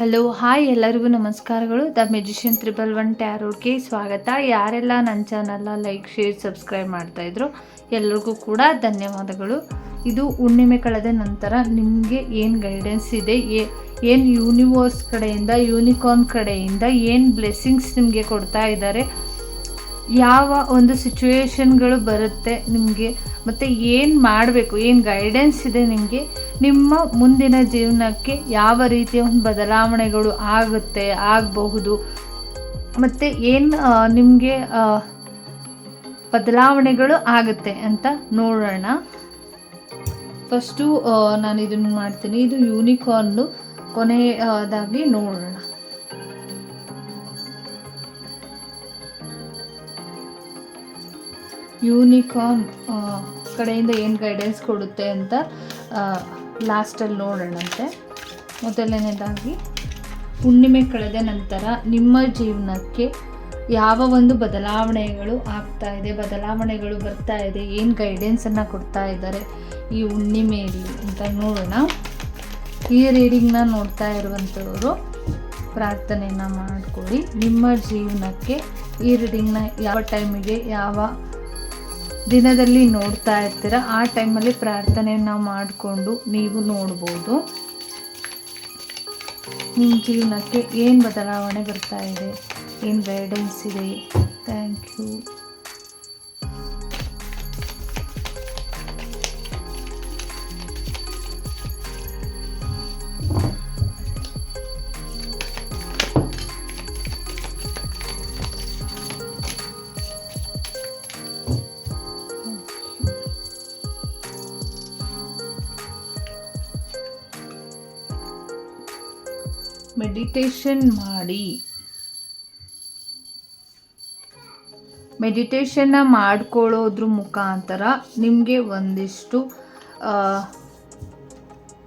Hello, hi ಎಲ್ಲರಿಗೂ ನಮಸ್ಕಾರಗಳು. The magician triple one ಟ್ಯಾರೋಗೆ ಸ್ವಾಗತ. ಯಾರೆಲ್ಲ ನನ್ನ ಚಾನಲ್ನ ಲೈಕ್, ಶೇರ್, ಸಬ್ಸ್ಕ್ರೈಬ್ ಮಾಡ್ತಾಯಿದ್ರು ಎಲ್ಲರಿಗೂ ಕೂಡ ಧನ್ಯವಾದಗಳು. ಇದು ಹುಣ್ಣಿಮೆ ಕಳೆದ ನಂತರ ನಿಮಗೆ ಏನು ಗೈಡೆನ್ಸ್ ಇದೆ? ಏನು ಯೂನಿವರ್ಸ್ ಕಡೆಯಿಂದ ಯೂನಿಕಾರ್ನ್ ಕಡೆಯಿಂದ ಏನು ಬ್ಲೆಸ್ಸಿಂಗ್ಸ್ ನಿಮಗೆ ಕೊಡ್ತಾ ಇದ್ದಾರೆ? ಯಾವ ಒಂದು ಸಿಚುವೇಶನ್ಗಳು ಬರುತ್ತೆ ನಿಮಗೆ? ಮತ್ತು ಏನು ಮಾಡಬೇಕು? ಏನು ಗೈಡೆನ್ಸ್ ಇದೆ ನಿಮಗೆ? ನಿಮ್ಮ ಮುಂದಿನ ಜೀವನಕ್ಕೆ ಯಾವ ರೀತಿಯ ಒಂದು ಬದಲಾವಣೆಗಳು ಆಗುತ್ತೆ, ಆಗಬಹುದು? ಮತ್ತು ಏನು ನಿಮಗೆ ಬದಲಾವಣೆಗಳು ಆಗುತ್ತೆ ಅಂತ ನೋಡೋಣ. ಫಸ್ಟು ನಾನು ಇದನ್ನು ಮಾಡ್ತೀನಿ. ಇದು ಯೂನಿಕಾರ್ನು ಕೊನೆಯದಾಗಿ ನೋಡೋಣ. ಯೂನಿಕಾರ್ನ್ ಕಡೆಯಿಂದ ಏನು ಗೈಡೆನ್ಸ್ ಕೊಡುತ್ತೆ ಅಂತ ಲಾಸ್ಟಲ್ಲಿ ನೋಡೋಣಂತೆ. ಮೊದಲನೇದಾಗಿ, ಹುಣ್ಣಿಮೆ ಕಳೆದ ನಂತರ ನಿಮ್ಮ ಜೀವನಕ್ಕೆ ಯಾವ ಒಂದು ಬದಲಾವಣೆಗಳು ಆಗ್ತಾ ಇದೆ, ಬದಲಾವಣೆಗಳು ಬರ್ತಾ ಇದೆ, ಏನು ಗೈಡೆನ್ಸನ್ನು ಕೊಡ್ತಾ ಇದ್ದಾರೆ ಈ ಹುಣ್ಣಿಮೆಯಲ್ಲಿ ಅಂತ ನೋಡೋಣ. ಈ ರೀಡಿಂಗ್ನ ನೋಡ್ತಾ ಇರುವಂಥವರು ಪ್ರಾರ್ಥನೆಯನ್ನು ಮಾಡಿಕೊಡಿ ನಿಮ್ಮ ಜೀವನಕ್ಕೆ ಈ ರೀಡಿಂಗ್ನ ಯಾವ ಟೈಮಿಗೆ ಯಾವ ದಿನದಲ್ಲಿ ನೋಡ್ತಾ ಇರ್ತೀರ, ಆ ಟೈಮಲ್ಲಿ ಪ್ರಾರ್ಥನೆಯನ್ನು ಮಾಡಿಕೊಂಡು ನೀವು ನೋಡ್ಬೋದು. ನಿಮ್ಮ ಜೀವನಕ್ಕೆ ಏನು ಬದಲಾವಣೆ ಬರ್ತಾ ಇದೆ, ಏನು ಗೈಡೆನ್ಸ್ ಇದೆ? ಥ್ಯಾಂಕ್ ಯು ಮೆಡಿಟೇಷನ್ ಮಾಡಿ. ಮೆಡಿಟೇಷನ್ನ ಮಾಡ್ಕೊಳ್ಳೋದ್ರ ಮುಖಾಂತರ ನಿಮಗೆ ಒಂದಿಷ್ಟು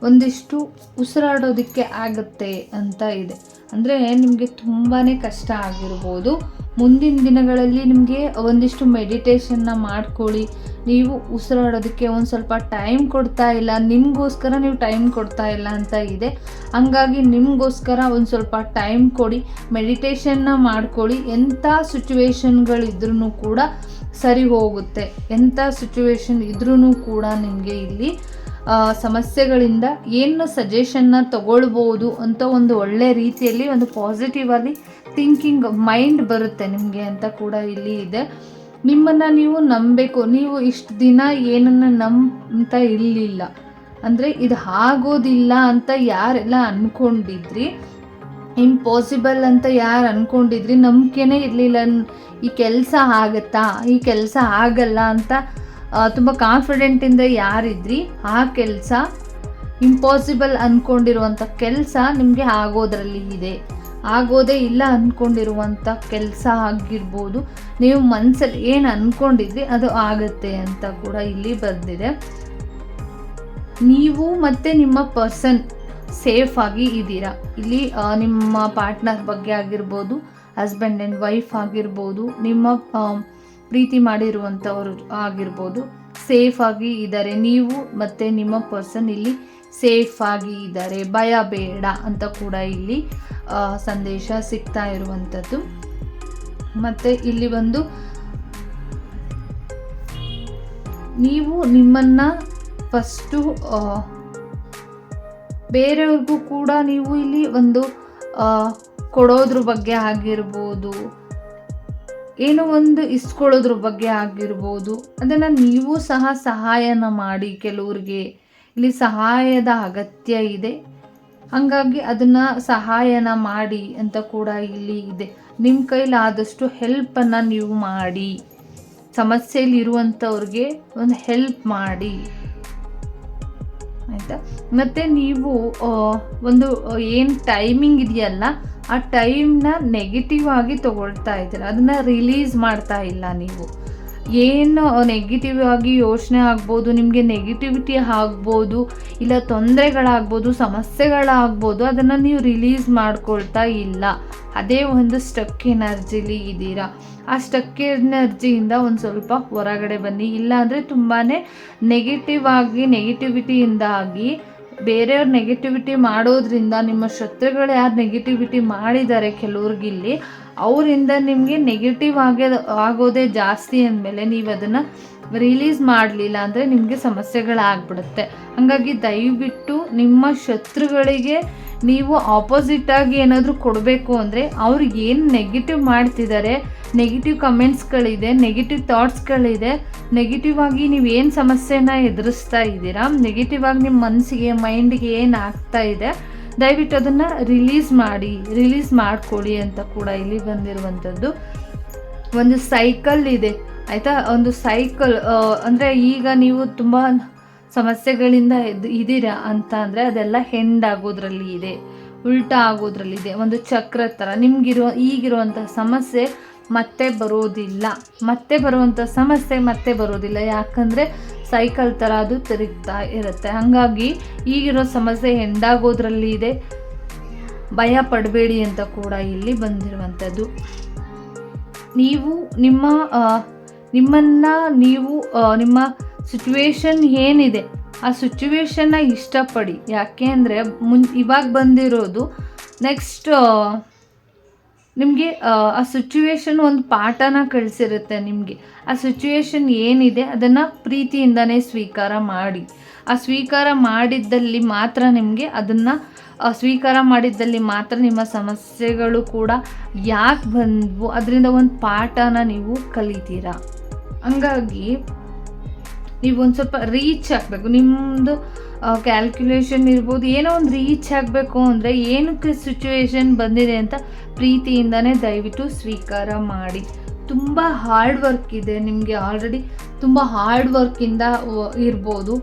ಒಂದಿಷ್ಟು ಉಸಿರಾಡೋದಕ್ಕೆ ಆಗುತ್ತೆ ಅಂತ ಇದೆ. ಅಂದರೆ ನಿಮಗೆ ತುಂಬಾ ಕಷ್ಟ ಆಗಿರ್ಬೋದು. ಮುಂದಿನ ದಿನಗಳಲ್ಲಿ ನಿಮಗೆ ಒಂದಿಷ್ಟು ಮೆಡಿಟೇಷನ್ನ ಮಾಡ್ಕೊಳ್ಳಿ. ನೀವು ಉಸಿರಾಡೋದಕ್ಕೆ ಒಂದು ಸ್ವಲ್ಪ ಟೈಮ್ ಕೊಡ್ತಾ ಇಲ್ಲ, ನಿಮಗೋಸ್ಕರ ನೀವು ಟೈಮ್ ಕೊಡ್ತಾ ಇಲ್ಲ ಅಂತ ಇದೆ. ಹಂಗಾಗಿ ನಿಮಗೋಸ್ಕರ ಒಂದು ಸ್ವಲ್ಪ ಟೈಮ್ ಕೊಡಿ ಮೆಡಿಟೇಷನ್ನ ಮಾಡ್ಕೊಳ್ಳಿ. ಎಂಥ ಸಿಚುವೇಶನ್ಗಳಿದ್ರೂ ಕೂಡ ಸರಿ ಹೋಗುತ್ತೆ. ಎಂಥ ಸಿಚುವೇಶನ್ ಇದ್ರೂ ಕೂಡ ನಿಮಗೆ ಇಲ್ಲಿ ಸಮಸ್ಯೆಗಳಿಂದ ಏನು ಸಜೆಷನ್ನ ತಗೊಳ್ಬೋದು ಅಂತ ಒಂದು ಒಳ್ಳೆ ರೀತಿಯಲ್ಲಿ ಒಂದು ಪಾಸಿಟಿವ್ ಆಗಿ ಥಿಂಕಿಂಗ್ ಮೈಂಡ್ ಬರುತ್ತೆ ನಿಮಗೆ ಅಂತ ಕೂಡ ಇಲ್ಲಿ ಇದೆ. ನಿಮ್ಮನ್ನು ನೀವು ನಂಬಬೇಕು ನೀವು ಇಷ್ಟು ದಿನ ಏನನ್ನು ನಂಬ್ತಾ ಇರಲಿಲ್ಲ. ಅಂದರೆ ಇದು ಆಗೋದಿಲ್ಲ ಅಂತ ಯಾರೆಲ್ಲ ಅಂದ್ಕೊಂಡಿದ್ರಿ ಇಂಪಾಸಿಬಲ್ ಅಂತ ಯಾರು ಅಂದ್ಕೊಂಡಿದ್ರಿ ನಂಬಿಕೆನೇ ಇರಲಿಲ್ಲ. ಈ ಕೆಲಸ ಆಗತ್ತಾ? ಈ ಕೆಲಸ ಆಗಲ್ಲ ಅಂತ ತುಂಬ ಕಾನ್ಫಿಡೆಂಟಿಂದ ಯಾರಿದ್ರಿ? ಆ ಕೆಲಸ ಇಂಪಾಸಿಬಲ್ ಅಂದ್ಕೊಂಡಿರುವಂಥ ಕೆಲಸ ನಿಮಗೆ ಆಗೋದ್ರಲ್ಲಿ ಇದೆ. ಆಗೋದೇ ಇಲ್ಲ ಅಂದ್ಕೊಂಡಿರುವಂಥ ಕೆಲಸ ಆಗಿರ್ಬೋದು. ನೀವು ಮನಸ್ಸಲ್ಲಿ ಏನು ಅಂದ್ಕೊಂಡಿದ್ರಿ ಅದು ಆಗುತ್ತೆ ಅಂತ ಕೂಡ ಇಲ್ಲಿ ಬರೆದಿದೆ. ನೀವು ಮತ್ತು ನಿಮ್ಮ ಪರ್ಸನ್ ಸೇಫ್ ಆಗಿ ಇದ್ದೀರಾ? ಇಲ್ಲಿ ನಿಮ್ಮ ಪಾರ್ಟ್ನರ್ ಬಗ್ಗೆ ಆಗಿರ್ಬೋದು, ಹಸ್ಬೆಂಡ್ ಆ್ಯಂಡ್ ವೈಫ್ ಆಗಿರ್ಬೋದು, ನಿಮ್ಮ ಪ್ರೀತಿ ಮಾಡಿರುವಂಥವ್ರು ಆಗಿರ್ಬೋದು, ಸೇಫ್ ಆಗಿ ಇದ್ದಾರೆ. ನೀವು ಮತ್ತು ನಿಮ್ಮ ಪರ್ಸನ್ ಇಲ್ಲಿ ಸೇಫ್ ಆಗಿ ಇದ್ದಾರೆ. ಭಯ ಬೇಡ ಅಂತ ಕೂಡ ಇಲ್ಲಿ ಸಂದೇಶ ಸಿಗ್ತಾ ಇರುವಂಥದ್ದು. ಮತ್ತು ಇಲ್ಲಿ ಒಂದು ನೀವು ನಿಮ್ಮನ್ನು ಫಸ್ಟು ಬೇರೆಯವ್ರಿಗೂ ಕೂಡ ನೀವು ಇಲ್ಲಿ ಒಂದು ಕೊಡೋದ್ರ ಬಗ್ಗೆ ಆಗಿರ್ಬೋದು. ಏನೋ ಒಂದು ಇಸ್ಕೊಳ್ಳೋದ್ರ ಬಗ್ಗೆ ಆಗಿರ್ಬೋದು. ಅದನ್ನು ನೀವು ಸಹ ಸಹಾಯನ ಮಾಡಿ ಕೆಲವ್ರಿಗೆ. ಇಲ್ಲಿ ಸಹಾಯದ ಅಗತ್ಯ ಇದೆ. ಹಾಗಾಗಿ ಅದನ್ನು ಸಹಾಯನ ಮಾಡಿ ಅಂತ ಕೂಡ ಇಲ್ಲಿ ಇದೆ. ನಿಮ್ಮ ಕೈಲಾದಷ್ಟು ಹೆಲ್ಪನ್ನು ನೀವು ಮಾಡಿ. ಸಮಸ್ಯೆಯಲ್ಲಿ ಇರುವಂಥವ್ರಿಗೆ ಒಂದು ಹೆಲ್ಪ್ ಮಾಡಿ. ಆಯಿತಾ? ಮತ್ತು ನೀವು ಒಂದು ಏನು ಟೈಮಿಂಗ್ ಇದೆಯಲ್ಲ, ಆ ಟೈಮ್ನ ನೆಗೆಟಿವ್ ಆಗಿ ತಗೊಳ್ತಾ ಇದ್ದೀರ. ಅದನ್ನು ರಿಲೀಸ್ ಮಾಡ್ತಾ ಇಲ್ಲ ನೀವು. ಏನು ನೆಗೆಟಿವ್ ಆಗಿ ಯೋಚನೆ ಆಗ್ಬೋದು, ನಿಮಗೆ ನೆಗೆಟಿವಿಟಿ ಆಗ್ಬೋದು, ಇಲ್ಲ ತೊಂದರೆಗಳಾಗ್ಬೋದು, ಸಮಸ್ಯೆಗಳಾಗ್ಬೋದು, ಅದನ್ನು ನೀವು ರಿಲೀಸ್ ಮಾಡ್ಕೊಳ್ತಾ ಇಲ್ಲ. ಅದೇ ಒಂದು ಸ್ಟಕ್ ಎನರ್ಜಿಲಿ ಇದ್ದೀರಾ. ಆ ಸ್ಟಕ್ ಎನರ್ಜಿಯಿಂದ ಒಂದು ಸ್ವಲ್ಪ ಹೊರಗಡೆ ಬನ್ನಿ. ಇಲ್ಲಾಂದರೆ ತುಂಬಾ ನೆಗೆಟಿವ್ ಆಗಿ ನೆಗೆಟಿವಿಟಿಯಿಂದಾಗಿ ಬೇರೆಯವ್ರ ನೆಗೆಟಿವಿಟಿ ಮಾಡೋದ್ರಿಂದ ನಿಮ್ಮ ಶತ್ರುಗಳು ಯಾರು ನೆಗೆಟಿವಿಟಿ ಮಾಡಿದ್ದಾರೆ ಕೆಲವ್ರಿಗೆ ಇಲ್ಲಿ ಅವರಿಂದ ನಿಮಗೆ ನೆಗೆಟಿವ್ ಆಗೇ ಆಗೋದೇ ಜಾಸ್ತಿ ಅಂದಮೇಲೆ ನೀವು ಅದನ್ನು ರಿಲೀಸ್ ಮಾಡಲಿಲ್ಲ ಅಂದರೆ ನಿಮಗೆ ಸಮಸ್ಯೆಗಳಾಗ್ಬಿಡುತ್ತೆ. ಹಾಗಾಗಿ ದಯವಿಟ್ಟು ನಿಮ್ಮ ಶತ್ರುಗಳಿಗೆ ನೀವು ಆಪೋಸಿಟಾಗಿ ಏನಾದರೂ ಕೊಡಬೇಕು ಅಂದರೆ ಅವ್ರು ಏನು ನೆಗೆಟಿವ್ ಮಾಡ್ತಿದ್ದಾರೆ ನೆಗೆಟಿವ್ ಕಮೆಂಟ್ಸ್ಗಳಿದೆ ನೆಗೆಟಿವ್ ಥಾಟ್ಸ್ಗಳಿದೆ ನೆಗೆಟಿವ್ ಆಗಿ ನೀವು ಏನು ಸಮಸ್ಯೆನ ಎದುರಿಸ್ತಾ ಇದ್ದೀರಾ ನೆಗೆಟಿವ್ ಆಗಿ ನಿಮ್ಮ ಮನಸ್ಸಿಗೆ ಮೈಂಡ್ಗೆ ಏನು ಆಗ್ತಾ ಇದೆ ದಯವಿಟ್ಟು ಅದನ್ನು ರಿಲೀಸ್ ಮಾಡಿ ರಿಲೀಸ್ ಮಾಡ್ಕೊಳ್ಳಿ ಅಂತ ಕೂಡ ಇಲ್ಲಿ ಬಂದಿರುವಂಥದ್ದು ಒಂದು ಸೈಕಲ್ ಇದೆ. ಆಯಿತಾ? ಒಂದು ಸೈಕಲ್ ಅಂದರೆ ಈಗ ನೀವು ತುಂಬ ಸಮಸ್ಯೆಗಳಿಂದ ಇದು, ಇದ್ದೀರಾ ಅಂತ ಅಂದರೆ ಅದೆಲ್ಲ ಹೆಂಡ್ ಆಗೋದ್ರಲ್ಲಿ ಇದೆ. ಉಲ್ಟಾ ಆಗೋದ್ರಲ್ಲಿ ಇದೆ. ಒಂದು ಚಕ್ರ ಥರ ನಿಮಗಿರೋ ಈಗಿರುವಂಥ ಸಮಸ್ಯೆ ಮತ್ತೆ ಬರೋದಿಲ್ಲ. ಮತ್ತೆ ಬರುವಂಥ ಸಮಸ್ಯೆ ಮತ್ತೆ ಬರೋದಿಲ್ಲ. ಯಾಕಂದರೆ ಸೈಕಲ್ ಥರ ಅದು ತಿರುಗ್ತಾ ಇರುತ್ತೆ. ಹಾಗಾಗಿ ಈಗಿರೋ ಸಮಸ್ಯೆ ಎಂದಾಗೋದ್ರಲ್ಲಿ ಇದೆ. ಭಯ ಪಡಬೇಡಿ ಅಂತ ಕೂಡ ಇಲ್ಲಿ ಬಂದಿರುವಂಥದ್ದು. ನೀವು ನಿಮ್ಮ ನಿಮ್ಮನ್ನು ನೀವು ನಿಮ್ಮ ಸಿಚುವೇಶನ್ ಏನಿದೆ, ಆ ಸಿಚುವೇಶನ್ನ ಇಷ್ಟಪಡಿ. ಯಾಕೆ ಅಂದರೆ ಮುನ್, ಇವಾಗ ಬಂದಿರೋದು ನೆಕ್ಸ್ಟ್ ನಿಮಗೆ, ಆ ಸಿಚುವೇಶನ್ ಒಂದು ಪಾಠನ ಕಳಿಸಿರುತ್ತೆ ನಿಮಗೆ. ಆ ಸಿಚುವೇಶನ್ ಏನಿದೆ ಅದನ್ನು ಪ್ರೀತಿಯಿಂದನೇ ಸ್ವೀಕಾರ ಮಾಡಿ. ಆ ಸ್ವೀಕಾರ ಮಾಡಿದ್ದಲ್ಲಿ ಮಾತ್ರ ನಿಮಗೆ ಅದನ್ನು ಸ್ವೀಕಾರ ಮಾಡಿದ್ದಲ್ಲಿ ಮಾತ್ರ ನಿಮ್ಮ ಸಮಸ್ಯೆಗಳು ಕೂಡ ಯಾಕೆ ಬಂದವು? ಅದರಿಂದ ಒಂದು ಪಾಠನ ನೀವು ಕಲಿತೀರಾ? ಹಂಗಾಗಿ ನೀವು ಒಂದು ಸ್ವಲ್ಪ ರೀಚ್ ಆಗಬೇಕು. ನಿಮ್ಮದು ಕ್ಯಾಲ್ಕುಲೇಷನ್ ಇರ್ಬೋದು, ಏನೋ ಒಂದು ರೀಚ್ ಆಗಬೇಕು ಅಂದರೆ ಏನಕ್ಕೆ ಸಿಚುವೇಶನ್ ಬಂದಿದೆ ಅಂತ ಪ್ರೀತಿಯಿಂದನೇ ದಯವಿಟ್ಟು ಸ್ವೀಕಾರ ಮಾಡಿ. ತುಂಬ ಹಾರ್ಡ್ ವರ್ಕ್ ಇದೆ ನಿಮಗೆ ಆಲ್ರೆಡಿ ತುಂಬ ಹಾರ್ಡ್ ವರ್ಕಿಂದ ಇರ್ಬೋದು.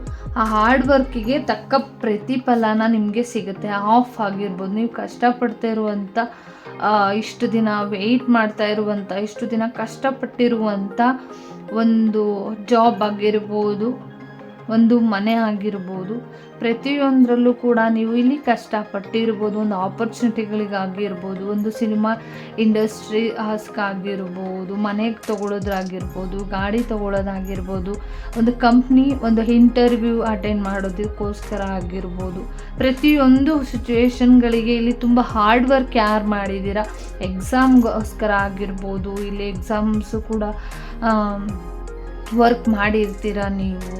ಆ ಹಾರ್ಡ್ ವರ್ಕಿಗೆ ತಕ್ಕ ಪ್ರತಿಫಲನ ನಿಮಗೆ ಸಿಗುತ್ತೆ. ಆಫ್ ಆಗಿರ್ಬೋದು. ನೀವು ಕಷ್ಟಪಡ್ತಾ ಇರುವಂಥ ಇಷ್ಟು ದಿನ ವೆಯ್ಟ್ ಮಾಡ್ತಾ ಇರುವಂಥ ಇಷ್ಟು ದಿನ ಕಷ್ಟಪಟ್ಟಿರುವಂಥ ಒಂದು ಜಾಬ್ ಆಗಿರ್ಬೋದು. ಒಂದು ಮನೆ ಆಗಿರ್ಬೋದು, ಪ್ರತಿಯೊಂದರಲ್ಲೂ ಕೂಡ ನೀವು ಇಲ್ಲಿ ಕಷ್ಟಪಟ್ಟಿರ್ಬೋದು, ಒಂದು ಆಪರ್ಚುನಿಟಿಗಳಿಗಾಗಿರ್ಬೋದು ಒಂದು ಸಿನಿಮಾ ಇಂಡಸ್ಟ್ರಿ ಆಗಿರ್ಬೋದು, ಮನೆಗೆ ತೊಗೊಳೋದ್ರಾಗಿರ್ಬೋದು, ಗಾಡಿ ತೊಗೊಳೋದಾಗಿರ್ಬೋದು, ಒಂದು ಕಂಪ್ನಿ ಒಂದು ಇಂಟರ್ವ್ಯೂ ಅಟೆಂಡ್ ಮಾಡೋದಕ್ಕೋಸ್ಕರ ಆಗಿರ್ಬೋದು. ಪ್ರತಿಯೊಂದು ಸಿಚುವೇಶನ್ಗಳಿಗೆ ಇಲ್ಲಿ ತುಂಬ ಹಾರ್ಡ್ ವರ್ಕ್ ಯಾರು ಮಾಡಿದ್ದೀರಾ ಎಕ್ಸಾಮ್ಗೋಸ್ಕರ ಆಗಿರ್ಬೋದು, ಇಲ್ಲಿ ಎಕ್ಸಾಮ್ಸು ಕೂಡ ವರ್ಕ್ ಮಾಡಿರ್ತೀರ ನೀವು?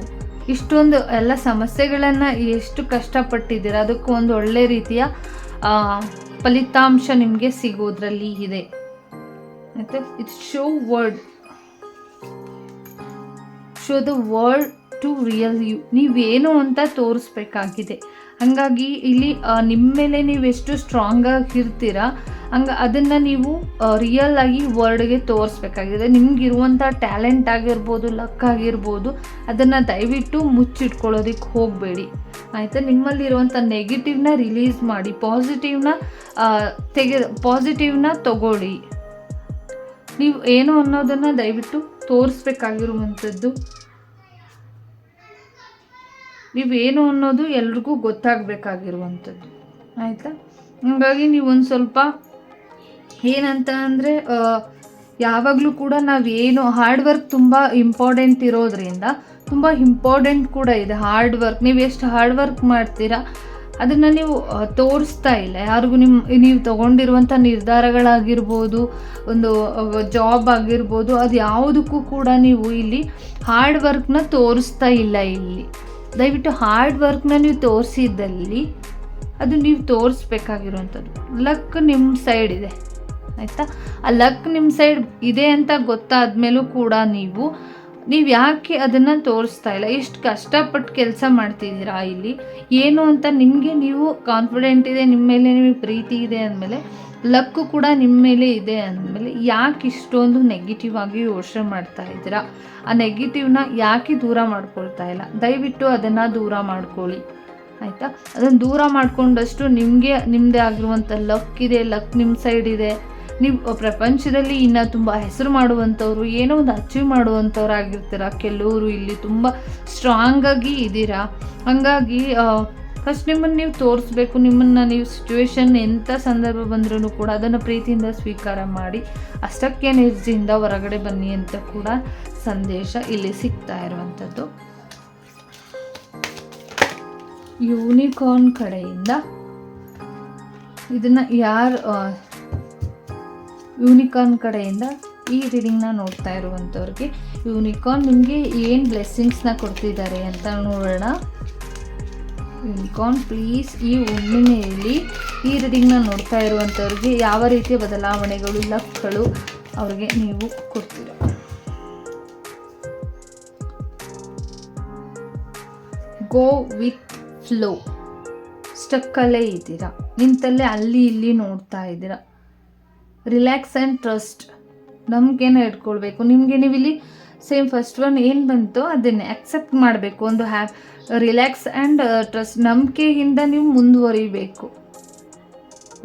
ಇಷ್ಟೊಂದು ಎಲ್ಲ ಸಮಸ್ಯೆಗಳನ್ನು ಎಷ್ಟು ಕಷ್ಟಪಟ್ಟಿದ್ದೀರ, ಅದಕ್ಕೂ ಒಂದು ಒಳ್ಳೆ ರೀತಿಯ ಫಲಿತಾಂಶ ನಿಮಗೆ ಸಿಗೋದ್ರಲ್ಲಿ ಇದೆ. ಮತ್ತು it's show word show the word to real you ನೀವೇನು ಅಂತ ತೋರಿಸ್ಬೇಕಾಗಿದೆ. ಹಾಗಾಗಿ ಇಲ್ಲಿ ನಿಮ್ಮ ಮೇಲೆ ನೀವು ಎಷ್ಟು ಸ್ಟ್ರಾಂಗಾಗಿ ಇರ್ತೀರಾ ಹಂಗೆ ಅದನ್ನು ನೀವು ರಿಯಲ್ ಆಗಿ ವರ್ಡ್ಗೆ ತೋರಿಸ್ಬೇಕಾಗಿದೆ. ನಿಮ್ಗಿರುವಂಥ ಟ್ಯಾಲೆಂಟ್ ಆಗಿರ್ಬೋದು ಲಕ್ ಆಗಿರ್ಬೋದು, ಅದನ್ನು ದಯವಿಟ್ಟು ಮುಚ್ಚಿಟ್ಕೊಳ್ಳೋದಕ್ಕೆ ಹೋಗಬೇಡಿ. ಆಯಿತಾ? ನಿಮ್ಮಲ್ಲಿರುವಂಥ ನೆಗೆಟಿವ್ನ ರಿಲೀಸ್ ಮಾಡಿ ಪಾಸಿಟಿವ್ನ ತೆಗೆ ಪಾಸಿಟಿವ್ನ ತಗೊಳ್ಳಿ. ನೀವು ಏನು ಅನ್ನೋದನ್ನು ದಯವಿಟ್ಟು ತೋರಿಸ್ಬೇಕಾಗಿರುವಂಥದ್ದು. ನೀವೇನು ಅನ್ನೋದು ಎಲ್ರಿಗೂ ಗೊತ್ತಾಗಬೇಕಾಗಿರುವಂಥದ್ದು. ಆಯಿತಾ? ಹಾಗಾಗಿ ನೀವು ಒಂದು ಸ್ವಲ್ಪ ಏನಂತ ಅಂದರೆ ಯಾವಾಗಲೂ ಕೂಡ ನಾವೇನು ಹಾರ್ಡ್ ವರ್ಕ್ ತುಂಬ ಇಂಪಾರ್ಟೆಂಟ್ ಇರೋದ್ರಿಂದ ತುಂಬ ಇಂಪಾರ್ಟೆಂಟ್ ಕೂಡ ಇದೆ ಹಾರ್ಡ್ ವರ್ಕ್ ನೀವು ಎಷ್ಟು ಹಾರ್ಡ್ ವರ್ಕ್ ಮಾಡ್ತೀರಾ, ಅದನ್ನು ನೀವು ತೋರಿಸ್ತಾ ಇಲ್ಲ. ಯಾರಿಗೂ ನಿಮ್ಮ ನೀವು ತಗೊಂಡಿರುವಂಥ ನಿರ್ಧಾರಗಳಾಗಿರ್ಬೋದು, ಒಂದು ಜಾಬ್ ಆಗಿರ್ಬೋದು, ಅದು ಯಾವುದಕ್ಕೂ ಕೂಡ ನೀವು ಇಲ್ಲಿ ಹಾರ್ಡ್ ವರ್ಕ್ನ ತೋರಿಸ್ತಾ ಇಲ್ಲ ಇಲ್ಲಿ. ದಯವಿಟ್ಟು ಹಾರ್ಡ್ ವರ್ಕ್ನ ನೀವು ತೋರಿಸಿದ್ದಲ್ಲಿ, ಅದು ನೀವು ತೋರಿಸ್ಬೇಕಾಗಿರುವಂಥದ್ದು ಲಕ್ ನಿಮ್ಮ ಸೈಡ್ ಇದೆ. ಆಯಿತಾ? ಆ ಲಕ್ ನಿಮ್ಮ ಸೈಡ್ ಇದೆ ಅಂತ ಗೊತ್ತಾದ ಮೇಲೂ ಕೂಡ ನೀವು ನೀವು ಯಾಕೆ ಅದನ್ನು ತೋರಿಸ್ತಾ ಇಲ್ಲ? ಎಷ್ಟು ಕಷ್ಟಪಟ್ಟು ಕೆಲಸ ಮಾಡ್ತಿದ್ದೀರಾ ಇಲ್ಲಿ? ಏನು ಅಂತ ನಿಮಗೆ ನೀವು ಕಾನ್ಫಿಡೆಂಟ್ ಇದೆ ನಿಮ್ಮ ಮೇಲೆ ನಿಮಗೆ ಪ್ರೀತಿ ಇದೆ ಅಂದಮೇಲೆ ಲಕ್ಕು ಕೂಡ ನಿಮ್ಮ ಮೇಲೆ ಇದೆ ಅಂದಮೇಲೆ ಯಾಕೆ ಇಷ್ಟೊಂದು ನೆಗೆಟಿವ್ ಆಗಿ ಯೋಚನೆ ಮಾಡ್ತಾ ಇದ್ದೀರಾ? ಆ ನೆಗೆಟಿವ್ನ ಯಾಕೆ ದೂರ ಮಾಡ್ಕೊಳ್ತಾ ಇಲ್ಲ? ದಯವಿಟ್ಟು ಅದನ್ನು ದೂರ ಮಾಡ್ಕೊಳ್ಳಿ. ಆಯಿತಾ? ಅದನ್ನು ದೂರ ಮಾಡ್ಕೊಂಡಷ್ಟು ನಿಮಗೆ ನಿಮ್ಮದೇ ಆಗಿರುವಂಥ ಲಕ್ ಇದೆ, ಲಕ್ ನಿಮ್ಮ ಸೈಡ್ ಇದೆ. ನೀವು ಪ್ರಪಂಚದಲ್ಲಿ ಇನ್ನು ತುಂಬ ಹೆಸರು ಮಾಡುವಂಥವ್ರು, ಏನೋ ಒಂದು ಅಚೀವ್ ಮಾಡುವಂಥವ್ರು ಆಗಿರ್ತೀರ ಕೆಲವರು ಇಲ್ಲಿ ತುಂಬ ಸ್ಟ್ರಾಂಗಾಗಿ ಇದ್ದೀರಾ? ಹಾಗಾಗಿ ಫಸ್ಟ್ ನಿಮ್ಮನ್ನು ನೀವು ತೋರಿಸ್ಬೇಕು, ನಿಮ್ಮನ್ನು ನೀವು ಸಿಚುವೇಶನ್ ಎಂಥ ಸಂದರ್ಭ ಬಂದ್ರೂ ಕೂಡ ಅದನ್ನು ಪ್ರೀತಿಯಿಂದ ಸ್ವೀಕಾರ ಮಾಡಿ, ಅಷ್ಟಕ್ಕೆ ನಿರ್ಜಿಯಿಂದ ಹೊರಗಡೆ ಬನ್ನಿ ಅಂತ ಕೂಡ ಸಂದೇಶ ಇಲ್ಲಿ ಸಿಗ್ತಾ ಇರುವಂಥದ್ದು. ಯೂನಿಕಾರ್ನ್ ಕಡೆಯಿಂದ ಇದನ್ನು ಯಾರು ಯೂನಿಕಾರ್ನ್ ಕಡೆಯಿಂದ ಈ ರೀಡಿಂಗ್ನ ನೋಡ್ತಾ ಇರುವಂಥವ್ರಿಗೆ ಯೂನಿಕಾರ್ನ್ ನಿಮಗೆ ಏನು ಬ್ಲೆಸ್ಸಿಂಗ್ಸ್ನ ಕೊಡ್ತಿದ್ದಾರೆ ಅಂತ ನೋಡೋಣ. ಯೂನಿಕಾರ್ನ್ ಪ್ಲೀಸ್ ಈ ಹುಣ್ಣಿಮೆಯಲ್ಲಿ ಈ ರೀಡಿಂಗ್ನ ನೋಡ್ತಾ ಇರುವಂಥವ್ರಿಗೆ ಯಾವ ರೀತಿಯ ಬದಲಾವಣೆಗಳು ಲಕ್ಗಳು ಅವ್ರಿಗೆ ನೀವು ಕೊಡ್ತೀರ? ಗೋ ವಿತ್ ಫ್ಲೋ ಸ್ಟಕ್ಕಲ್ಲೇ ಇದ್ದೀರಾ. ನಿಂತಲ್ಲೇ ಅಲ್ಲಿ ಇಲ್ಲಿ ನೋಡ್ತಾ ಇದ್ದೀರಾ. ರಿಲ್ಯಾಕ್ಸ್ ಆ್ಯಂಡ್ ಟ್ರಸ್ಟ್ ನಂಬಿಕೆನ ಇಟ್ಕೊಳ್ಬೇಕು. ನಿಮಗೆ ನೀವು ಇಲ್ಲಿ ಸೇಮ್ ಫಸ್ಟ್ ಒನ್ ಏನು ಬಂತೋ ಅದನ್ನೇ ಆಕ್ಸೆಪ್ಟ್ ಮಾಡಬೇಕು. ಒಂದು ಹ್ಯಾ ರಿಲ್ಯಾಕ್ಸ್ ಆ್ಯಂಡ್ ಟ್ರಸ್ಟ್ ನಂಬಿಕೆಯಿಂದ ನೀವು ಮುಂದುವರಿಬೇಕು.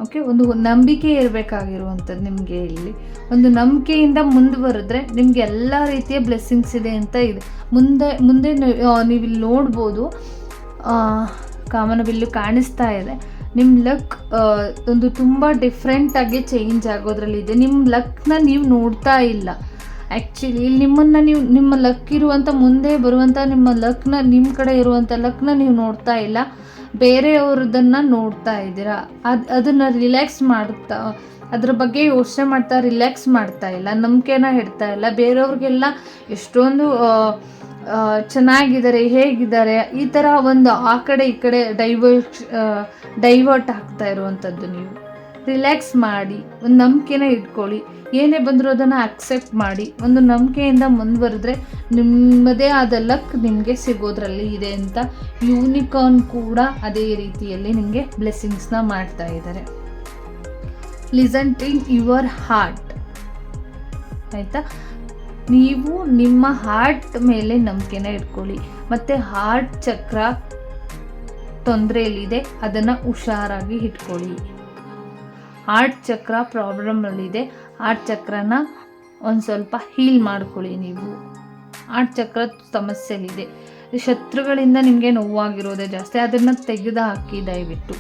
ಓಕೆ ಒಂದು ನಂಬಿಕೆ ಇರಬೇಕಾಗಿರುವಂಥದ್ದು ನಿಮಗೆ ಇಲ್ಲಿ. ಒಂದು ನಂಬಿಕೆಯಿಂದ ಮುಂದುವರೆದ್ರೆ ನಿಮಗೆ ಎಲ್ಲ ರೀತಿಯ ಬ್ಲೆಸ್ಸಿಂಗ್ಸ್ ಇದೆ ಅಂತ ಇದೆ. ಮುಂದೆ ಮುಂದೆ ನೀವು ಇಲ್ಲಿ ನೋಡ್ಬೋದು. ಕಾಮನಬಿಲ್ಲು ಕಾಣಿಸ್ತಾ ಇದೆ. ನಿಮ್ಮ ಲಕ್ ಒಂದು ತುಂಬ ಡಿಫ್ರೆಂಟಾಗಿ ಚೇಂಜ್ ಆಗೋದ್ರಲ್ಲಿದೆ ನಿಮ್ಮ ಲಕ್ನ ನೀವು ನೋಡ್ತಾ ಇಲ್ಲ. ಆ್ಯಕ್ಚುಲಿ ಇಲ್ಲಿ ನಿಮ್ಮನ್ನು ನೀವು, ನಿಮ್ಮ ಲಕ್ ಇರುವಂಥ ಮುಂದೆ ಬರುವಂಥ ನಿಮ್ಮ ಲಕ್ನ ನಿಮ್ಮ ಕಡೆ ಇರುವಂಥ ಲಕ್ನ ನೀವು ನೋಡ್ತಾ ಇಲ್ಲ. ಬೇರೆಯವ್ರದನ್ನು ನೋಡ್ತಾ ಇದ್ದೀರಾ? ಅದು, ಅದನ್ನು ರಿಲ್ಯಾಕ್ಸ್ ಮಾಡ್ತಾ, ಅದ್ರ ಬಗ್ಗೆ ಯೋಚನೆ ಮಾಡ್ತಾ ರಿಲ್ಯಾಕ್ಸ್ ಮಾಡ್ತಾ ಇಲ್ಲ. ನಂಬಿಕೆನ ಇಡ್ತಾ ಇಲ್ಲ. ಬೇರೆಯವ್ರಿಗೆಲ್ಲ ಎಷ್ಟೊಂದು ಚೆನ್ನಾಗಿದ್ದಾರೆ, ಹೇಗಿದ್ದಾರೆ, ಈ ಥರ ಒಂದು ಆ ಕಡೆ ಈ ಕಡೆ ಡೈವರ್ಟ್ ಡೈವರ್ಟ್ ಆಗ್ತಾ ಇರುವಂಥದ್ದು ನೀವು. ರಿಲ್ಯಾಕ್ಸ್ ಮಾಡಿ, ಒಂದು ನಂಬಿಕೆನ ಇಟ್ಕೊಳ್ಳಿ. ಏನೇ ಬಂದರೂ ಅದನ್ನು ಅಕ್ಸೆಪ್ಟ್ ಮಾಡಿ. ಒಂದು ನಂಬಿಕೆಯಿಂದ ಮುಂದುವರೆದ್ರೆ ನಿಮ್ಮದೇ ಆದ ಲಕ್ ನಿಮಗೆ ಸಿಗೋದ್ರಲ್ಲಿ ಇದೆ ಅಂತ ಯೂನಿಕಾರ್ನ್ ಕೂಡ ಅದೇ ರೀತಿಯಲ್ಲಿ ನಿಮಗೆ ಬ್ಲೆಸ್ಸಿಂಗ್ಸ್ನ ಮಾಡ್ತಾ ಇದ್ದಾರೆ. ಲಿಸನ್ ಇನ್ ಯುವರ್ ಹಾರ್ಟ್ ಆಯಿತಾ? ನೀವು ನಿಮ್ಮ ಹಾರ್ಟ್ ಮೇಲೆ ನಂಬಿಕೆನ ಇಟ್ಕೊಳ್ಳಿ. ಮತ್ತು ಹಾರ್ಟ್ ಚಕ್ರ ತೊಂದರೆಯಲ್ಲಿದೆ, ಅದನ್ನು ಹುಷಾರಾಗಿ ಇಟ್ಕೊಳ್ಳಿ. ಹಾರ್ಟ್ ಚಕ್ರ ಪ್ರಾಬ್ಲಮಲ್ಲಿದೆ ಹಾರ್ಟ್ ಚಕ್ರನ ಒಂದು ಸ್ವಲ್ಪ ಹೀಲ್ ಮಾಡ್ಕೊಳ್ಳಿ ನೀವು. ಹಾರ್ಟ್ ಚಕ್ರ ಸಮಸ್ಯೆಯಲ್ಲಿದೆ. ಶತ್ರುಗಳಿಂದ ನಿಮಗೆ ನೋವಾಗಿರೋದೇ ಜಾಸ್ತಿ, ಅದನ್ನು ತೆಗೆದು ಹಾಕಿ ದಯವಿಟ್ಟು.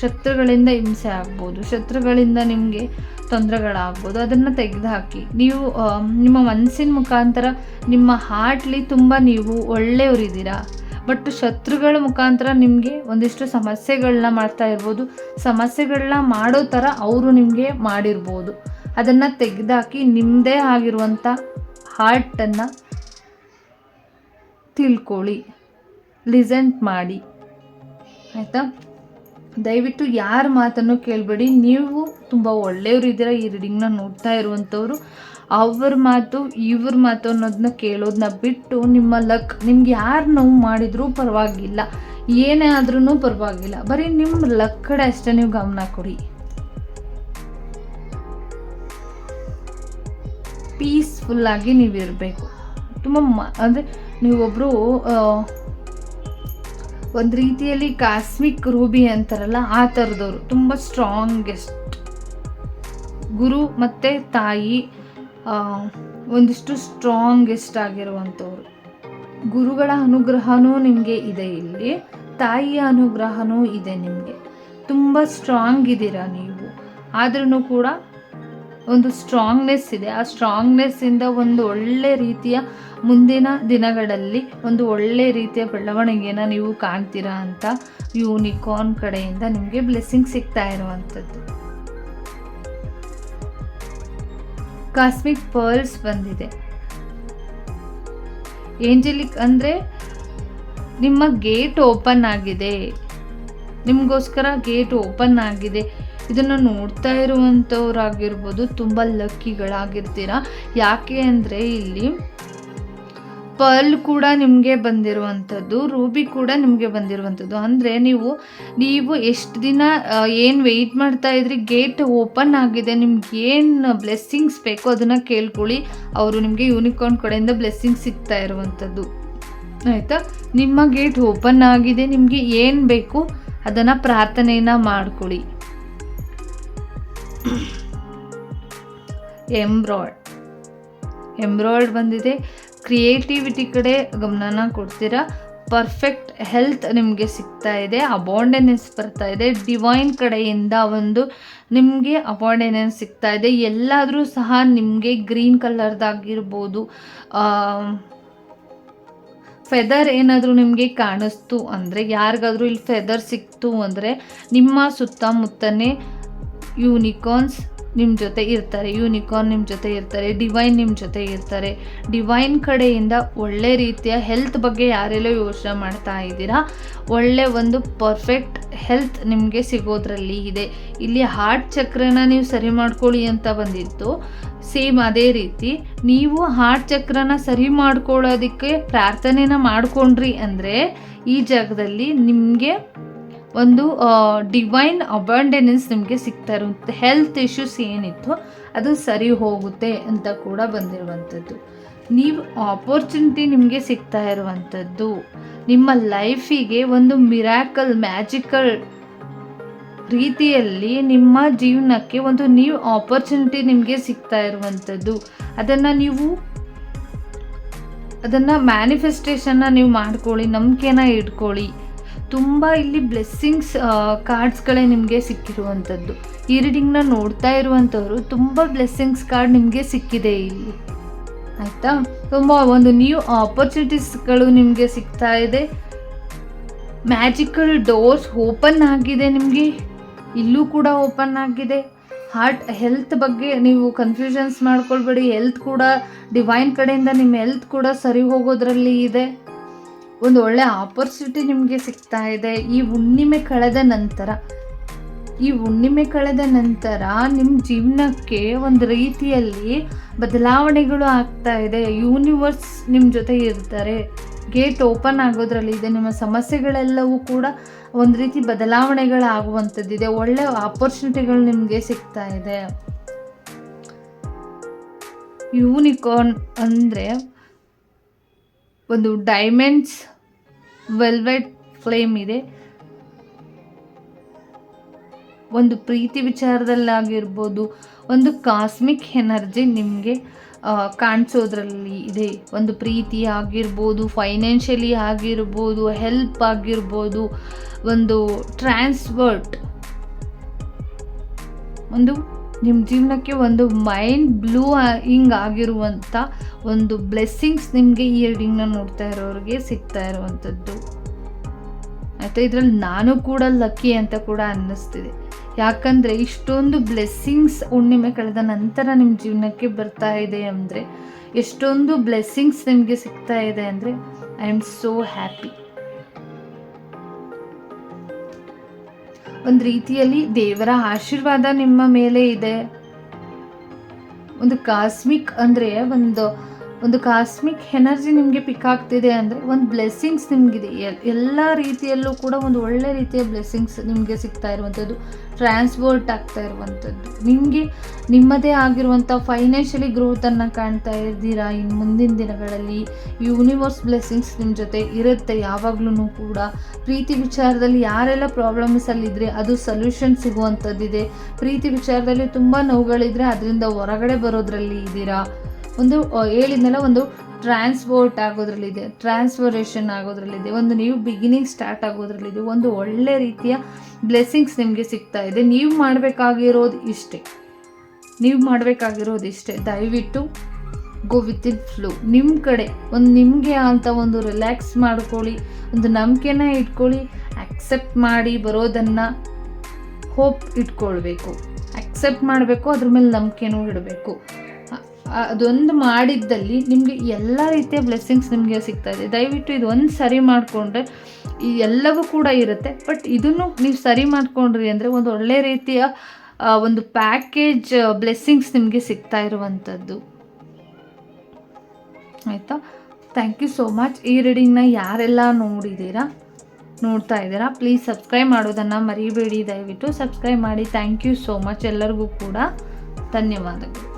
ಶತ್ರುಗಳಿಂದ ಹಿಂಸೆ ಆಗ್ಬೋದು, ಶತ್ರುಗಳಿಂದ ನಿಮಗೆ ತೊಂದರೆಗಳಾಗ್ಬೋದು, ಅದನ್ನು ತೆಗೆದು ಹಾಕಿ ನೀವು ನಿಮ್ಮ ಮನಸ್ಸಿನ ಮುಖಾಂತರ, ನಿಮ್ಮ ಹಾರ್ಟ್ಲಿ ತುಂಬ ನೀವು ಒಳ್ಳೆಯವರಿದ್ದೀರಾ? ಬಟ್ ಶತ್ರುಗಳ ಮುಖಾಂತರ ನಿಮಗೆ ಒಂದಿಷ್ಟು ಸಮಸ್ಯೆಗಳನ್ನ ಮಾಡ್ತಾ ಇರ್ಬೋದು. ಸಮಸ್ಯೆಗಳನ್ನ ಮಾಡೋ ಥರ ಅವರು ನಿಮಗೆ ಮಾಡಿರ್ಬೋದು. ಅದನ್ನು ತೆಗೆದಾಕಿ ನಿಮ್ಮದೇ ಆಗಿರುವಂಥ ಹಾರ್ಟನ್ನು ತಿಳ್ಕೊಳ್ಳಿ. ಲಿಸೆಂಟ್ ಮಾಡಿ. ಆಯಿತಾ? ದಯವಿಟ್ಟು ಯಾರ ಮಾತನ್ನು ಕೇಳಬೇಡಿ. ನೀವು ತುಂಬ ಒಳ್ಳೆಯವರು ಇದ್ದೀರಾ ಈ ರೀಡಿಂಗ್ನ ನೋಡ್ತಾ ಇರುವಂಥವ್ರು ಅವ್ರ ಮಾತು, ಇವ್ರ ಮಾತು ಅನ್ನೋದನ್ನ ಕೇಳೋದನ್ನ ಬಿಟ್ಟು ನಿಮ್ಮ ಲಕ್ ನಿಮ್ಗೆ ಯಾರು ನೋವು ಮಾಡಿದರೂ ಪರವಾಗಿಲ್ಲ. ಏನೇ ಆದ್ರೂ ಪರವಾಗಿಲ್ಲ. ಬರೀ ನಿಮ್ಮ ಲಕ್ ಕಡೆ ಅಷ್ಟೇ ನೀವು ಗಮನ ಕೊಡಿ. ಪೀಸ್ಫುಲ್ಲಾಗಿ ನೀವು ಇರಬೇಕು ತುಂಬ ಮ ಅಂದರೆ ನೀವೊಬ್ಬರು ಒಂದು ರೀತಿಯಲ್ಲಿ ಕಾಸ್ಮಿಕ್ ರೂಬಿ ಅಂತಾರಲ್ಲ, ಆ ಥರದವರು ತುಂಬ ಸ್ಟ್ರಾಂಗೆಸ್ಟ್ ಗುರು ಮತ್ತು ತಾಯಿ ಒಂದಿಷ್ಟು ಸ್ಟ್ರಾಂಗೆಸ್ಟ್ ಆಗಿರುವಂಥವ್ರು. ಗುರುಗಳ ಅನುಗ್ರಹನೂ ನಿಮಗೆ ಇದೆ ಇಲ್ಲಿ. ತಾಯಿಯ ಅನುಗ್ರಹನೂ ಇದೆ ನಿಮಗೆ. ತುಂಬ ಸ್ಟ್ರಾಂಗ್ ಇದ್ದೀರಾ ನೀವು. ಆದ್ರೂ ಕೂಡ ಒಂದು ಸ್ಟ್ರಾಂಗ್ನೆಸ್ ಇದೆ. ಆ ಸ್ಟ್ರಾಂಗ್ನೆಸ್ಸಿಂದ ಒಂದು ಒಳ್ಳೆ ರೀತಿಯ ಮುಂದಿನ ದಿನಗಳಲ್ಲಿ ಒಂದು ಒಳ್ಳೆ ರೀತಿಯ ಬೆಳವಣಿಗೆಯನ್ನು ನೀವು ಕಾಣ್ತೀರಾ ಅಂತ ಯೂನಿಕಾರ್ನ್ ಕಡೆಯಿಂದ ನಿಮಗೆ ಬ್ಲೆಸ್ಸಿಂಗ್ ಸಿಗ್ತಾ ಇರುವಂಥದ್ದು. ಕಾಸ್ಮಿಕ್ ಪರ್ಲ್ಸ್ ಬಂದಿದೆ. ಏಂಜಲಿಕ್ ಅಂದರೆ ನಿಮ್ಮ ಗೇಟ್ ಓಪನ್ ಆಗಿದೆ. ನಿಮಗೋಸ್ಕರ ಗೇಟ್ ಓಪನ್ ಆಗಿದೆ. ಇದನ್ನು ನೋಡ್ತಾ ಇರುವಂಥವ್ರಾಗಿರ್ಬೋದು ತುಂಬ ಲಕ್ಕಿಗಳಾಗಿರ್ತೀರ? ಯಾಕೆ ಅಂದರೆ ಇಲ್ಲಿ ಪರ್ಲ್ ಕೂಡ ನಿಮಗೆ ಬಂದಿರುವಂಥದ್ದು ರೂಬಿ ಕೂಡ ನಿಮಗೆ ಬಂದಿರುವಂಥದ್ದು ಅಂದರೆ ನೀವು ನೀವು ಎಷ್ಟು ದಿನ ಏನು ವೆಯ್ಟ್ ಮಾಡ್ತಾ ಇದ್ರಿ? ಗೇಟ್ ಓಪನ್ ಆಗಿದೆ. ನಿಮ್ಗೆ ಏನು ಬ್ಲೆಸ್ಸಿಂಗ್ಸ್ ಬೇಕೋ ಅದನ್ನು ಕೇಳ್ಕೊಳ್ಳಿ. ಅವರು ನಿಮಗೆ ಯೂನಿಕಾರ್ನ್ ಕಡೆಯಿಂದ ಬ್ಲೆಸ್ಸಿಂಗ್ ಸಿಗ್ತಾ ಇರುವಂಥದ್ದು ಆಯಿತಾ? ನಿಮ್ಮ ಗೇಟ್ ಓಪನ್ ಆಗಿದೆ. ನಿಮಗೆ ಏನು ಬೇಕು ಅದನ್ನು ಪ್ರಾರ್ಥನೆಯನ್ನು ಮಾಡ್ಕೊಳ್ಳಿ. ಎಂಬ್ರಾಯ್ಡ್ ಎಂಬ್ರಾಯ್ಡ್ ಬಂದಿದೆ. ಕ್ರಿಯೇಟಿವಿಟಿ ಕಡೆ ಗಮನನ ಕೊಡ್ತೀರಾ? ಪರ್ಫೆಕ್ಟ್ ಹೆಲ್ತ್ ನಿಮಗೆ ಸಿಗ್ತಾ ಇದೆ. ಅಬಾಂಡೆನೆನ್ಸ್ ಬರ್ತಾ ಇದೆ. ಡಿವೈನ್ ಕಡೆಯಿಂದ ಒಂದು ನಿಮಗೆ ಅಬಾಂಡೆನೆನ್ಸ್ ಸಿಗ್ತಾ ಇದೆ. ಎಲ್ಲಾದರೂ ಸಹ ನಿಮಗೆ ಗ್ರೀನ್ ಕಲರ್ದಾಗಿರ್ಬೋದು ಫೆದರ್ ಏನಾದರೂ ನಿಮಗೆ ಕಾಣಿಸ್ತು ಅಂದರೆ, ಯಾರಿಗಾದರೂ ಇಲ್ಲಿ ಫೆದರ್ ಸಿಕ್ತು ಅಂದರೆ, ನಿಮ್ಮ ಸುತ್ತಮುತ್ತನೇ ಯೂನಿಕಾರ್ನ್ಸ್ ನಿಮ್ಮ ಜೊತೆ ಇರ್ತಾರೆ, ಯೂನಿಕಾರ್ನ್ ನಿಮ್ಮ ಜೊತೆ ಇರ್ತಾರೆ, ಡಿವೈನ್ ನಿಮ್ಮ ಜೊತೆ ಇರ್ತಾರೆ. ಡಿವೈನ್ ಕಡೆಯಿಂದ ಒಳ್ಳೆ ರೀತಿಯ ಹೆಲ್ತ್ ಬಗ್ಗೆ ಯಾರೆಲ್ಲೋ ಯೋಚನೆ ಮಾಡ್ತಾ ಇದ್ದೀರಾ? ಒಳ್ಳೆ ಒಂದು ಪರ್ಫೆಕ್ಟ್ ಹೆಲ್ತ್ ನಿಮಗೆ ಸಿಗೋದ್ರಲ್ಲಿ ಇದೆ. ಇಲ್ಲಿ ಹಾರ್ಟ್ ಚಕ್ರನ ನೀವು ಸರಿ ಮಾಡ್ಕೊಳ್ಳಿ ಅಂತ ಬಂದಿತ್ತು. ಸೇಮ್ ಅದೇ ರೀತಿ ನೀವು ಹಾರ್ಟ್ ಚಕ್ರನ ಸರಿ ಮಾಡ್ಕೊಳ್ಳೋದಕ್ಕೆ ಪ್ರಾರ್ಥನೆನ ಮಾಡಿಕೊಂಡ್ರಿ ಅಂದರೆ ಈ ಜಾಗದಲ್ಲಿ ನಿಮಗೆ ಒಂದು ಡಿವೈನ್ ಅಬಂಡೆನೆನ್ಸ್ ನಿಮಗೆ ಸಿಗ್ತಾ ಇರುವಂಥ ಹೆಲ್ತ್ ಇಶ್ಯೂಸ್ ಏನಿತ್ತು ಅದು ಸರಿ ಹೋಗುತ್ತೆ ಅಂತ ಕೂಡ ಬಂದಿರುವಂಥದ್ದು. ನೀವು ಆಪರ್ಚುನಿಟಿ ನಿಮಗೆ ಸಿಗ್ತಾ ಇರುವಂಥದ್ದು. ನಿಮ್ಮ ಲೈಫಿಗೆ ಒಂದು ಮಿರಾಕಲ್ ಮ್ಯಾಜಿಕಲ್ ರೀತಿಯಲ್ಲಿ ನಿಮ್ಮ ಜೀವನಕ್ಕೆ ಒಂದು ನ್ಯೂ ಆಪರ್ಚುನಿಟಿ ನಿಮಗೆ ಸಿಗ್ತಾ ಇರುವಂಥದ್ದು. ಅದನ್ನು ನೀವು, ಅದನ್ನು ಮ್ಯಾನಿಫೆಸ್ಟೇಷನ್ನ ನೀವು ಮಾಡ್ಕೊಳ್ಳಿ, ನಂಬಿಕೆನ ಇಟ್ಕೊಳ್ಳಿ. ತುಂಬ ಇಲ್ಲಿ ಬ್ಲೆಸ್ಸಿಂಗ್ಸ್ ಕಾರ್ಡ್ಸ್ಗಳೇ ನಿಮಗೆ ಸಿಕ್ಕಿರುವಂಥದ್ದು. ಈ ರೀಡಿಂಗ್ನ ನೋಡ್ತಾ ಇರುವಂಥವ್ರು ತುಂಬ ಬ್ಲೆಸ್ಸಿಂಗ್ಸ್ ಕಾರ್ಡ್ ನಿಮಗೆ ಸಿಕ್ಕಿದೆ ಇಲ್ಲಿ. ಆಯಿತಾ? ತುಂಬ ಒಂದು ನ್ಯೂ ಆಪರ್ಚುನಿಟೀಸ್ಗಳು ನಿಮಗೆ ಸಿಗ್ತಾ ಇದೆ. ಮ್ಯಾಜಿಕಲ್ ಡೋರ್ಸ್ ಓಪನ್ ಆಗಿದೆ ನಿಮಗೆ. ಇಲ್ಲೂ ಕೂಡ ಓಪನ್ ಆಗಿದೆ. ಹಾರ್ಟ್ ಹೆಲ್ತ್ ಬಗ್ಗೆ ನೀವು ಕನ್ಫ್ಯೂಷನ್ಸ್ ಮಾಡ್ಕೊಳ್ಬೇಡಿ. ಹೆಲ್ತ್ ಕೂಡ ಡಿವೈನ್ ಕಡೆಯಿಂದ ನಿಮ್ಮ ಹೆಲ್ತ್ ಕೂಡ ಸರಿ ಹೋಗೋದ್ರಲ್ಲಿ ಇದೆ. ಒಂದು ಒಳ್ಳೆ ಆಪರ್ಚುನಿಟಿ ನಿಮಗೆ ಸಿಗ್ತಾ ಇದೆ. ಈ ಹುಣ್ಣಿಮೆ ಕಳೆದ ನಂತರ, ಈ ಹುಣ್ಣಿಮೆ ಕಳೆದ ನಂತರ ನಿಮ್ಮ ಜೀವನಕ್ಕೆ ಒಂದು ರೀತಿಯಲ್ಲಿ ಬದಲಾವಣೆಗಳು ಆಗ್ತಾ ಇದೆ. ಯೂನಿವರ್ಸ್ ನಿಮ್ಮ ಜೊತೆ ಇರ್ತಾರೆ. ಗೇಟ್ ಓಪನ್ ಆಗೋದ್ರಲ್ಲಿ ಇದೆ. ನಿಮ್ಮ ಸಮಸ್ಯೆಗಳೆಲ್ಲವೂ ಕೂಡ ಒಂದು ರೀತಿ ಬದಲಾವಣೆಗಳಾಗುವಂಥದ್ದಿದೆ. ಒಳ್ಳೆ ಆಪರ್ಚುನಿಟಿಗಳು ನಿಮಗೆ ಸಿಗ್ತಾ ಇದೆ. ಯೂನಿಕಾರ್ನ್ ಅಂದರೆ ಒಂದು ಡೈಮಂಡ್ಸ್ ವೆಲ್ವೆಟ್ ಫ್ಲೇಮ್ ಇದೆ. ಒಂದು ಪ್ರೀತಿ ವಿಚಾರದಲ್ಲಾಗಿರ್ಬೋದು, ಒಂದು ಕಾಸ್ಮಿಕ್ ಎನರ್ಜಿ ನಿಮಗೆ ಕಾಣಿಸೋದ್ರಲ್ಲಿ ಇದೆ. ಒಂದು ಪ್ರೀತಿ ಆಗಿರ್ಬೋದು ಫೈನಾನ್ಷಿಯಲಿ ಆಗಿರ್ಬೋದು ಹೆಲ್ಪ್ ಆಗಿರ್ಬೋದು, ಒಂದು ಟ್ರಾನ್ಸ್ಪೋರ್ಟ್ ಒಂದು ನಿಮ್ಮ ಜೀವನಕ್ಕೆ ಒಂದು ಮೈಂಡ್ ಬ್ಲೂ ಹಿಂಗ್ ಆಗಿರುವಂಥ ಒಂದು ಬ್ಲೆಸ್ಸಿಂಗ್ಸ್ ನಿಮಗೆ ಈ ರೀಡಿಂಗ್ನ ನೋಡ್ತಾ ಇರೋರಿಗೆ ಸಿಗ್ತಾ ಇರುವಂಥದ್ದು. ಆಯಿತಾ? ಇದರಲ್ಲಿ ನಾನು ಕೂಡ ಲಕ್ಕಿ ಅಂತ ಕೂಡ ಅನ್ನಿಸ್ತಿದೆ. ಯಾಕಂದರೆ ಇಷ್ಟೊಂದು ಬ್ಲೆಸ್ಸಿಂಗ್ಸ್ ಹುಣ್ಣಿಮೆ ಕಳೆದ ನಂತರ ನಿಮ್ಮ ಜೀವನಕ್ಕೆ ಬರ್ತಾ ಇದೆ ಅಂದರೆ, ಎಷ್ಟೊಂದು ಬ್ಲೆಸ್ಸಿಂಗ್ಸ್ ನಿಮಗೆ ಸಿಗ್ತಾ ಇದೆ ಅಂದರೆ ಐ ಆಮ್ ಸೋ ಹ್ಯಾಪಿ ಒಂದು ರೀತಿಯಲ್ಲಿ ದೇವರ ಆಶೀರ್ವಾದ ನಿಮ್ಮ ಮೇಲೆ ಇದೆ. ಒಂದು ಕಾಸ್ಮಿಕ್ ಅಂದರೆ ಒಂದು ಒಂದು ಕಾಸ್ಮಿಕ್ ಎನರ್ಜಿ ನಿಮಗೆ ಪಿಕ್ ಆಗ್ತಿದೆ ಅಂದರೆ ಒಂದು ಬ್ಲೆಸ್ಸಿಂಗ್ಸ್ ನಿಮಗಿದೆ. ಎಲ್ಲ ರೀತಿಯಲ್ಲೂ ಕೂಡ ಒಂದು ಒಳ್ಳೆ ರೀತಿಯ ಬ್ಲೆಸ್ಸಿಂಗ್ಸ್ ನಿಮಗೆ ಸಿಗ್ತಾ ಇರುವಂಥದ್ದು. ಟ್ರಾನ್ಸ್ಪೋರ್ಟ್ ಆಗ್ತಾ ಇರುವಂಥದ್ದು. ನಿಮಗೆ ನಿಮ್ಮದೇ ಆಗಿರುವಂಥ ಫೈನಾನ್ಷಿಯಲಿ ಗ್ರೋತನ್ನು ಕಾಣ್ತಾ ಇದ್ದೀರಾ? ಇನ್ನು ಮುಂದಿನ ದಿನಗಳಲ್ಲಿ ಯೂನಿವರ್ಸ್ ಬ್ಲೆಸ್ಸಿಂಗ್ಸ್ ನಿಮ್ಮ ಜೊತೆ ಇರುತ್ತೆ ಯಾವಾಗ್ಲೂ ಕೂಡ. ಪ್ರೀತಿ ವಿಚಾರದಲ್ಲಿ ಯಾರೆಲ್ಲ ಪ್ರಾಬ್ಲಮ್ಸಲ್ಲಿದ್ದರೆ ಅದು ಸೊಲ್ಯೂಷನ್ ಸಿಗುವಂಥದ್ದಿದೆ. ಪ್ರೀತಿ ವಿಚಾರದಲ್ಲಿ ತುಂಬ ನೋವುಗಳಿದ್ರೆ ಅದರಿಂದ ಹೊರಗಡೆ ಬರೋದ್ರಲ್ಲಿ ಇದ್ದೀರಾ? ಒಂದು ಹೇಳಿದ್ನೆಲ್ಲ, ಒಂದು ಟ್ರಾನ್ಸ್ಪೋರ್ಟ್ ಆಗೋದ್ರಲ್ಲಿದೆ ಟ್ರಾನ್ಸ್ಫರೇಷನ್ ಆಗೋದ್ರಲ್ಲಿದೆ, ಒಂದು ನೀವು ಬಿಗಿನಿಂಗ್ ಸ್ಟಾರ್ಟ್ ಆಗೋದ್ರಲ್ಲಿದೆ, ಒಂದು ಒಳ್ಳೆ ರೀತಿಯ ಬ್ಲೆಸ್ಸಿಂಗ್ಸ್ ನಿಮಗೆ ಸಿಗ್ತಾ ಇದೆ. ನೀವು ಮಾಡಬೇಕಾಗಿರೋದು ಇಷ್ಟೇ. ನೀವು ಮಾಡಬೇಕಾಗಿರೋದು ಇಷ್ಟೇ. ದಯವಿಟ್ಟು ಗೋ ವಿತ್ ಇನ್ ಫ್ಲೋ ನಿಮ್ಮ ಕಡೆ ಒಂದು ನಿಮಗೆ ಅಂತ ಒಂದು ರಿಲ್ಯಾಕ್ಸ್ ಮಾಡ್ಕೊಳ್ಳಿ, ಒಂದು ನಂಬಿಕೆನ ಇಟ್ಕೊಳ್ಳಿ ಆಕ್ಸೆಪ್ಟ್ ಮಾಡಿ ಬರೋದನ್ನು ಹೋಪ್ ಇಟ್ಕೊಳ್ಬೇಕು. ಅಕ್ಸೆಪ್ಟ್ ಮಾಡಬೇಕು, ಅದ್ರ ಮೇಲೆ ನಂಬಿಕೆನೂ ಇಡಬೇಕು. ಅದೊಂದು ಮಾಡಿದ್ದಲ್ಲಿ ನಿಮಗೆ ಎಲ್ಲ ರೀತಿಯ ಬ್ಲೆಸ್ಸಿಂಗ್ಸ್ ನಿಮಗೆ ಸಿಗ್ತಾ ಇದೆ. ದಯವಿಟ್ಟು ಇದು ಒಂದು ಸರಿ ಮಾಡಿಕೊಂಡ್ರೆ ಈ ಎಲ್ಲವೂ ಕೂಡ ಇರುತ್ತೆ. ಬಟ್ ಇದನ್ನು ನೀವು ಸರಿ ಮಾಡಿಕೊಂಡ್ರಿ ಅಂದರೆ ಒಂದು ಒಳ್ಳೆ ರೀತಿಯ ಒಂದು ಪ್ಯಾಕೇಜ್ ಬ್ಲೆಸ್ಸಿಂಗ್ಸ್ ನಿಮಗೆ ಸಿಗ್ತಾ ಇರುವಂಥದ್ದು ಆಯಿತಾ? ಥ್ಯಾಂಕ್ ಯು ಸೋ ಮಚ್ ಈ ರೀಡಿಂಗ್ನ ಯಾರೆಲ್ಲ ನೋಡಿದ್ದೀರಾ ನೋಡ್ತಾ ಇದ್ದೀರಾ ಪ್ಲೀಸ್ ಸಬ್ಸ್ಕ್ರೈಬ್ ಮಾಡೋದನ್ನು ಮರಿಬೇಡಿ. ದಯವಿಟ್ಟು ಸಬ್ಸ್ಕ್ರೈಬ್ ಮಾಡಿ. ಥ್ಯಾಂಕ್ ಯು ಸೋ ಮಚ್ ಎಲ್ಲರಿಗೂ ಕೂಡ. ಧನ್ಯವಾದಗಳು.